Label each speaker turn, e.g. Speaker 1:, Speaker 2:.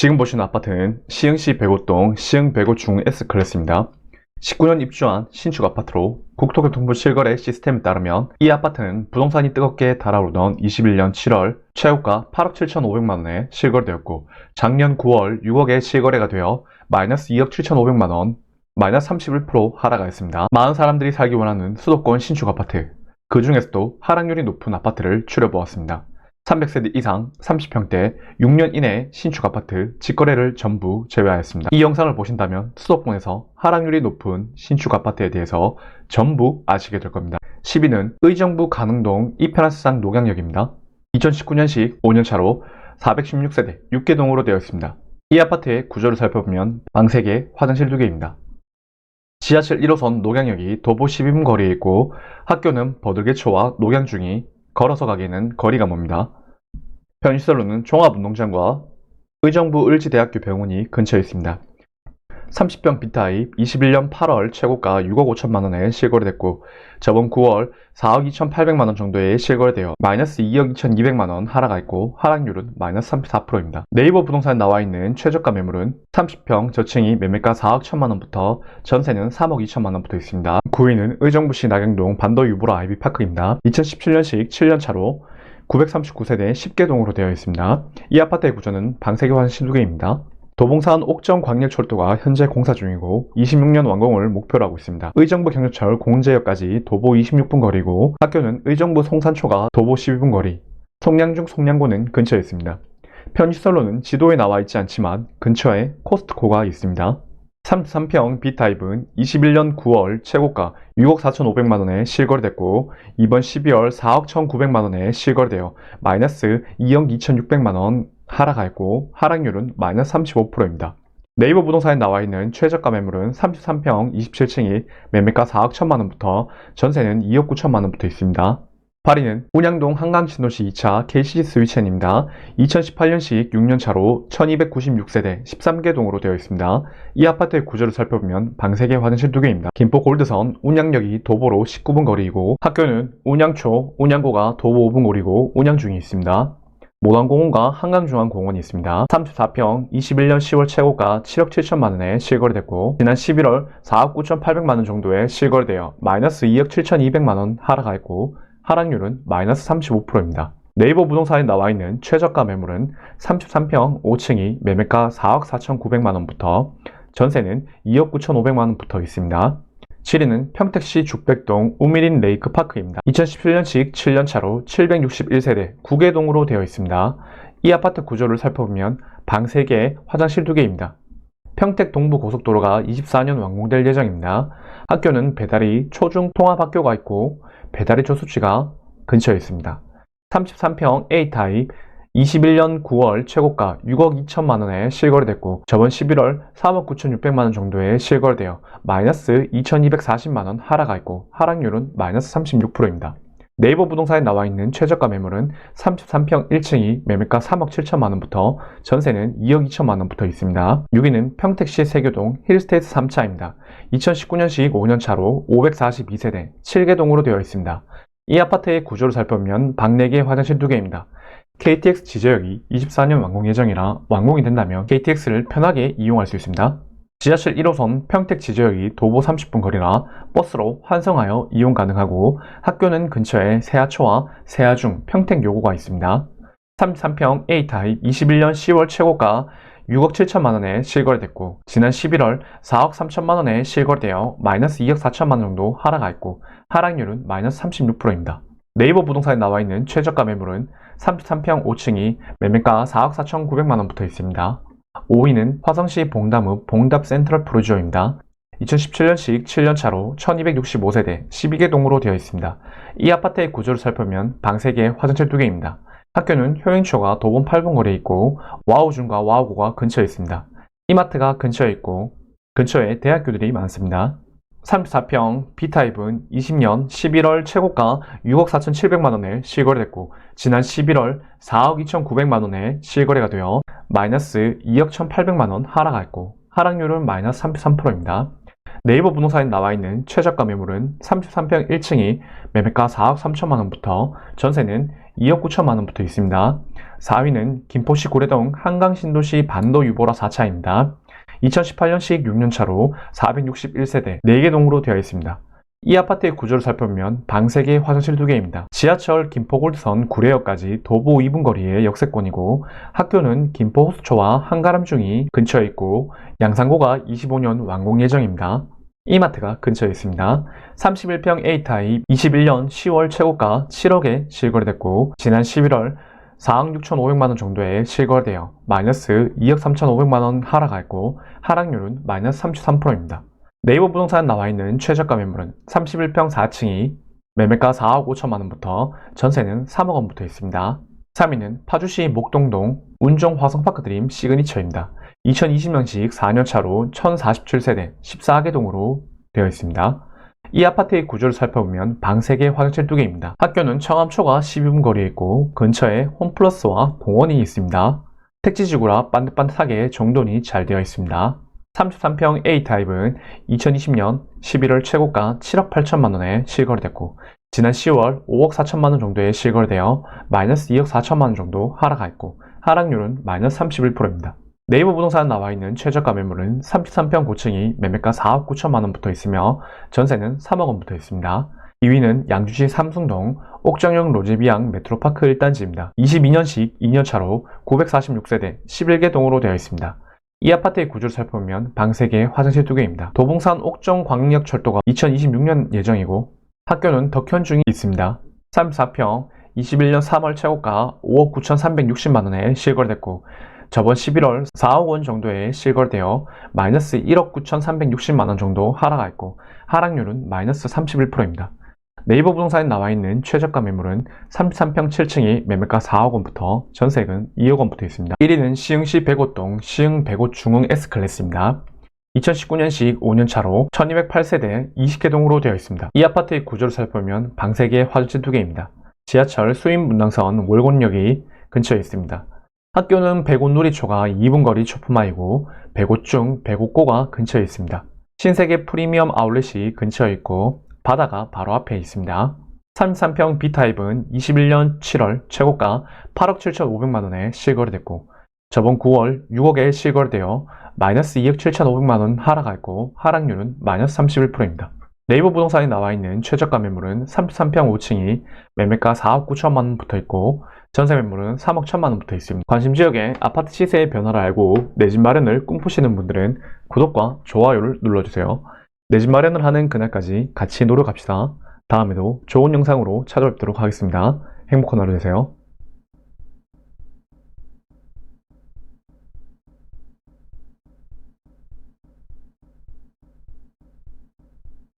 Speaker 1: 지금 보시는 아파트는 시흥시 백오동 시흥 백오 중 S클래스입니다. 19년 입주한 신축 아파트로 국토교통부 실거래 시스템에 따르면 이 아파트는 부동산이 뜨겁게 달아오르던 21년 7월 최고가 8억 7,500만 원에 실거래되었고 작년 9월 6억에 실거래가 되어 마이너스 2억 7,500만 원 마이너스 31% 하락하였습니다. 많은 사람들이 살기 원하는 수도권 신축 아파트 그 중에서도 하락률이 높은 아파트를 추려보았습니다. 300세대 이상 30평대 6년 이내 신축 아파트 직거래를 전부 제외하였습니다. 이 영상을 보신다면 수도권에서 하락률이 높은 신축 아파트에 대해서 전부 아시게 될 겁니다. 10위는 의정부 가능동 이편한세상 녹양역입니다. 2019년식 5년차로 416세대 6개동으로 되어 있습니다. 이 아파트의 구조를 살펴보면 방 3개, 화장실 2개입니다. 지하철 1호선 녹양역이 도보 12분 거리에 있고 학교는 버들개초와 녹양중이 걸어서 가기에는 거리가 멉니다. 편의시설로는 종합운동장과 의정부 을지대학교 병원이 근처에 있습니다. 30평 B타입 21년 8월 최고가 6억 5천만 원에 실거래됐고 저번 9월 4억 2천8백만원 정도에 실거래되어 마이너스 2억 2천2백만원 하락했고 하락률은 마이너스 34%입니다. 네이버 부동산에 나와 있는 최저가 매물은 30평 저층이 매매가 4억 1천만 원부터 전세는 3억 2천만 원부터 있습니다. 9위는 의정부시 낙영동 반도 유보라 아이비파크입니다. 2017년식 7년차로 939세대 10개동으로 되어 있습니다. 이 아파트의 구조는 방 3개 화장실 2개입니다. 도봉산 옥정 광역철도가 현재 공사 중이고 26년 완공을 목표로 하고 있습니다. 의정부 경유철 공제역까지 도보 26분 거리고 학교는 의정부 송산초가 도보 12분 거리, 송량중 송량고는 근처에 있습니다. 편의시설로는 지도에 나와 있지 않지만 근처에 코스트코가 있습니다. 33평 B타입은 21년 9월 최고가 6억 4,500만원에 실거래됐고 이번 12월 4억 1,900만원에 실거래되어 마이너스 2억 2,600만원 하락하였고 하락률은 마이너스 35%입니다. 네이버 부동산에 나와 있는 최저가 매물은 33평 27층이 매매가 4억 1천만 원부터 전세는 2억 9천만 원부터 있습니다. 8위는 운양동 한강신도시 2차 KCC 스위첸입니다. 2018년식 6년차로 1296세대 13개 동으로 되어 있습니다. 이 아파트의 구조를 살펴보면 방 3개 화장실 2개입니다. 김포 골드선 운양역이 도보로 19분 거리이고 학교는 운양초, 운양고가 도보 5분 거리고 운양 중에 있습니다. 모단공원과 한강중앙공원이 있습니다. 34평 21년 10월 최고가 7억 7천만 원에 실거래됐고 지난 11월 4억 9천8백만원 정도에 실거래되어 마이너스 2억 7천2백만원 하락하였고 하락률은 마이너스 35%입니다. 네이버 부동산에 나와 있는 최저가 매물은 33평 5층이 매매가 4억 4천9백만원부터 전세는 2억 9천5백만원부터 있습니다. 7위는 평택시 죽백동 우미린 레이크파크입니다. 2017년식 7년차로 761세대 9개동으로 되어 있습니다. 이 아파트 구조를 살펴보면 방 3개, 화장실 2개입니다. 평택 동부고속도로가 24년 완공될 예정입니다. 학교는 배달이 초중 통합학교가 있고 배달의 조수치가 근처에 있습니다. 33평 A타입 21년 9월 최고가 6억 2천만 원에 실거래됐고 저번 11월 3억 9천6백만원 정도에 실거래되어 마이너스 2240만 원 하락하였고 하락률은 마이너스 36%입니다. 네이버 부동산에 나와 있는 최저가 매물은 33평 1층이 매매가 3억 7천만 원부터 전세는 2억 2천만 원부터 있습니다. 6위는 평택시 세교동 힐스테이트 3차입니다. 2019년식 5년차로 542세대 7개동으로 되어 있습니다. 이 아파트의 구조를 살펴보면 방 4개 화장실 2개입니다. KTX 지저역이 24년 완공 예정이라 완공이 된다면 KTX를 편하게 이용할 수 있습니다. 지하철 1호선 평택 지저역이 도보 30분 거리라 버스로 환승하여 이용 가능하고 학교는 근처에 세아초와 세아중, 평택 요고가 있습니다. 33평 A타입 21년 10월 최고가 6억 7천만 원에 실거래됐고 지난 11월 4억 3천만 원에 실거래되어 마이너스 2억 4천만 원 정도 하락하였고 하락률은 마이너스 36%입니다. 네이버 부동산에 나와 있는 최저가 매물은 33평 5층이 매매가 4억 4천9백만원부터 있습니다. 5위는 화성시 봉담읍 봉답 센트럴 프로지오입니다. 2017년식 7년차로 1265세대 12개 동으로 되어 있습니다. 이 아파트의 구조를 살펴보면 방 3개, 화장실 2개입니다. 학교는 효인초가 도봉 8분 거리에 있고 와우중과 와우고가 근처에 있습니다. 이마트가 근처에 있고 근처에 대학교들이 많습니다. 34평 B타입은 20년 11월 최고가 6억 4,700만원에 실거래됐고 지난 11월 4억 2,900만원에 실거래가 되어 마이너스 2억 1,800만원 하락했고 하락률은 마이너스 33%입니다. 네이버 부동산에 나와 있는 최저가 매물은 33평 1층이 매매가 4억 3천만원부터 전세는 2억 9천만 원부터 있습니다. 4위는 김포시 고래동 한강신도시 반도유보라 4차입니다. 2018년식 6년차로 461세대 4개 동으로 되어 있습니다. 이 아파트의 구조를 살펴보면 방 3개, 화장실 2개입니다. 지하철 김포골드선 구례역까지 도보 2분 거리의 역세권이고 학교는 김포 호수초와 한가람중이 근처에 있고 양산고가 25년 완공 예정입니다. 이마트가 근처에 있습니다. 31평 A타입 21년 10월 최고가 7억에 실거래됐고 지난 11월 4억 6,500만원 정도에 실거래되어 마이너스 2억 3,500만원 하락했고 하락률은 마이너스 33%입니다. 네이버 부동산 나와 있는 최저가 매물은 31평 4층이 매매가 4억 5천만원부터 전세는 3억 원부터 있습니다. 3위는 파주시 목동동 운정 화성파크 드림 시그니처입니다. 2020년식 4년차로 1047세대 14개 동으로 되어 있습니다. 이 아파트의 구조를 살펴보면 방 3개, 화장실 2개입니다. 학교는 청암초가 12분 거리에 있고 근처에 홈플러스와 공원이 있습니다. 택지지구라 반듯반듯하게 정돈이 잘 되어 있습니다. 33평 A타입은 2020년 11월 최고가 7억 8천만 원에 실거래됐고 지난 10월 5억 4천만 원 정도에 실거래되어 마이너스 2억 4천만 원 정도 하락했고 하락률은 마이너스 31%입니다. 네이버 부동산 나와 있는 최저가 매물은 33평 고층이 매매가 4억 9천만 원부터 있으며 전세는 3억 원부터 있습니다. 2위는 양주시 삼성동 옥정역 로제비앙 메트로파크 1단지입니다. 22년식 2년차로 946세대 11개 동으로 되어 있습니다. 이 아파트의 구조를 살펴보면 방 3개, 화장실 2개입니다. 도봉산 옥정 광역 철도가 2026년 예정이고 학교는 덕현중이 있습니다. 34평 21년 3월 최고가 5억 9,360만원에 실거래됐고 저번 11월 4억 원 정도에 실거래되어 마이너스 1억 9,360만 원 정도 하락했고 하락률은 마이너스 31%입니다. 네이버 부동산에 나와 있는 최저가 매물은 33평 7층이 매매가 4억 원부터 전세금 2억 원부터 있습니다. 1위는 시흥시 백오동 시흥 백오 중흥 S클래스입니다. 2019년식 5년차로 1208세대 20개 동으로 되어 있습니다. 이 아파트의 구조를 살펴보면 방 3개, 화장실 2개입니다. 지하철 수인 분당선 월곤역이 근처에 있습니다. 학교는 백옷 누리초가 2분 거리 초품마이고 백옷중 백옷고가 근처에 있습니다. 신세계 프리미엄 아울렛이 근처에 있고 바다가 바로 앞에 있습니다. 33평 B타입은 21년 7월 최고가 8억 7,500만원에 실거래됐고 저번 9월 6억에 실거래되어 마이너스 2억 7,500만원 하락했고 하락률은 마이너스 31%입니다. 네이버 부동산에 나와 있는 최저가 매물은 33평 5층이 매매가 4억 9천만원 붙어 있고 전세 매물은 3억 1천만원 붙어 있습니다. 관심 지역의 아파트 시세의 변화를 알고 내 집 마련을 꿈꾸시는 분들은 구독과 좋아요를 눌러주세요. 내 집 마련을 하는 그날까지 같이 노력합시다. 다음에도 좋은 영상으로 찾아뵙도록 하겠습니다. 행복한 하루 되세요.